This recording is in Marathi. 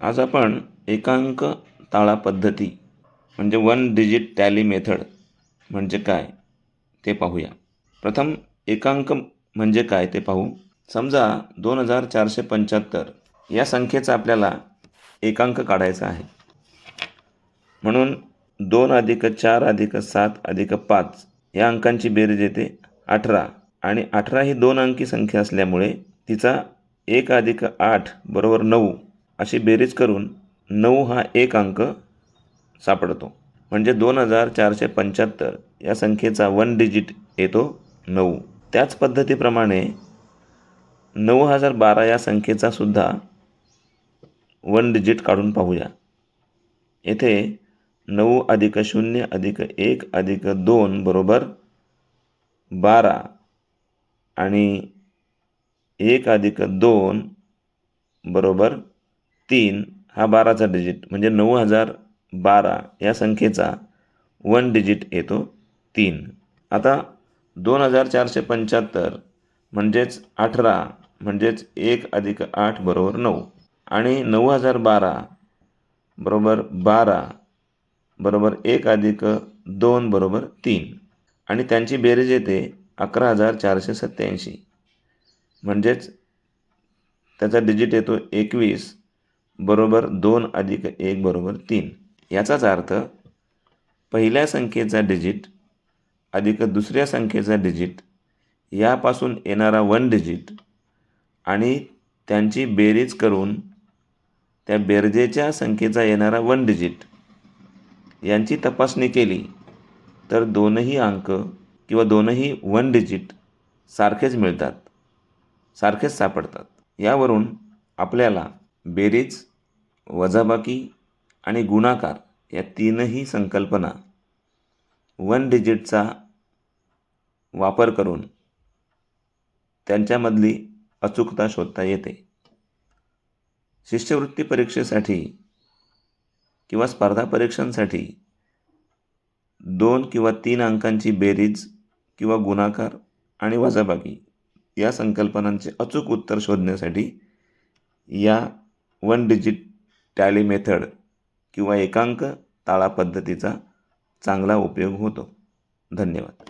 आज आपण एकांक ताळा पद्धती म्हणजे वन डिजिट टॅली मेथड म्हणजे काय ते पाहूया. प्रथम एकांक म्हणजे काय ते पाहू. समजा दोन हजार चारशे पंच्याहत्तर या संख्येचा आपल्याला एकांक काढायचा आहे. म्हणून दोन अधिक चार अधिक सात अधिक पाच या अंकांची बेरीज येते अठरा. आणि अठरा ही दोन अंकी संख्या असल्यामुळे तिचा एक अधिक आठ बरोबर नऊ अशी बेरीज करून नऊ हा एक अंक सापडतो. म्हणजे दोन हजार चारशे पंच्याहत्तर या संख्येचा वन डिजिट येतो नऊ. त्याच पद्धतीप्रमाणे नऊ हजार बारा या संख्येचा सुद्धा वन डिजिट काढून पाहूया. येथे नऊ अधिक शून्य अधिक एक अधिक दोन बरोबर बारा आणि एक अधिक दोन बरोबर तीन हा बाराचा डिजिट म्हणजे नऊ हजार बारा या संख्येचा वन डिजिट येतो तीन. आता दोन हजार चारशे पंच्याहत्तर म्हणजेच अठरा म्हणजेच एक अधिक आठ बरोबर नऊ. आणि नऊ हजार बारा बरोबर बारा बरोबर एक अधिक दोन बरोबर तीन. आणि त्यांची बेरीज येते अकरा हजार चारशे सत्त्याऐंशी म्हणजेच त्याचा डिजिट येतो एकवीस. बरोबर दोन अधिक एक बरोबर तीन. याचाच अर्थ पहिल्या संख्येचा डिजिट अधिक दुसऱ्या संख्येचा डिजिट यापासून येणारा वन डिजिट आणि त्यांची बेरीज करून त्या बेरजेच्या संख्येचा येणारा वन डिजिट यांची तपासणी केली तर दोनही अंक किंवा दोनही वन डिजिट सारखेच मिळतात सारखेच सापडतात. यावरून आपल्याला बेरीज वजाबाकी आणि गुणाकार या तीनही संकल्पना वन डिजिटचा वापर करून त्यांच्यामधली अचूकता शोधता येते. शिष्यवृत्ती परीक्षेसाठी किंवा स्पर्धा परीक्षांसाठी दोन किंवा तीन अंकांची बेरीज किंवा गुणाकार आणि वजाबाकी या संकल्पनांचे अचूक उत्तर शोधण्यासाठी या वन डिजिट टॅली मेथड किंवा एकांक ताळा पद्धतीचा चांगला उपयोग होतो. धन्यवाद.